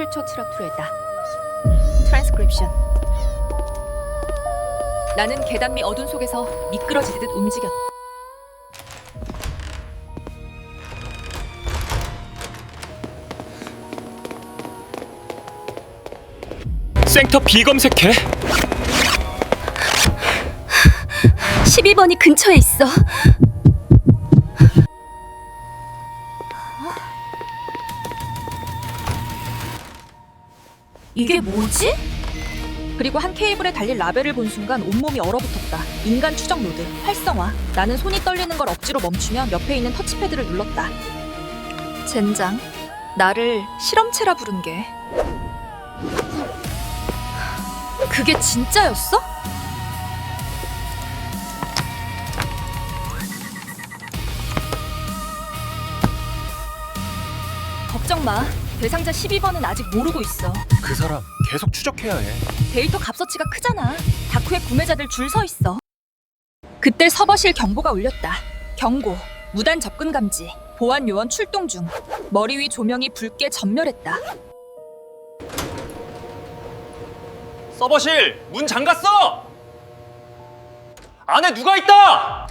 캡처 트럭 투레다. 트랜스크립션. 나는 계단 미 어둠 속에서 미끄러지듯 움직였다. 생터 B 검색해. 12번이 근처에 있어. 이게 뭐지? 그리고 한 케이블에 달린 라벨을 본 순간 온몸이 얼어붙었다. 인간 추적 노드 활성화. 나는 손이 떨리는 걸 억지로 멈추며 옆에 있는 터치패드를 눌렀다. 젠장, 나를 실험체라 부른 게. 그게 진짜였어? 걱정 마. 대상자 12번은 아직 모르고 있어. 그 사람 계속 추적해야 해. 데이터 값어치가 크잖아. 다크웹 구매자들 줄 서 있어. 그때 서버실 경보가 울렸다. 경고. 무단 접근 감지. 보안 요원 출동 중. 머리 위 조명이 붉게 전멸했다. 서버실 문 잠갔어. 안에 누가 있다.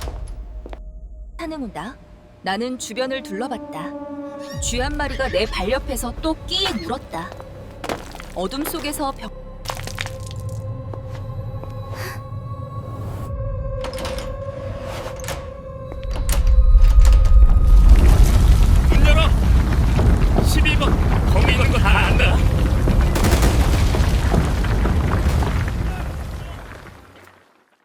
타는우다. 나는 주변을 둘러봤다. 쥐 한 마리가 내 발 옆에서 또 끼에 물었다. 어둠 속에서 벽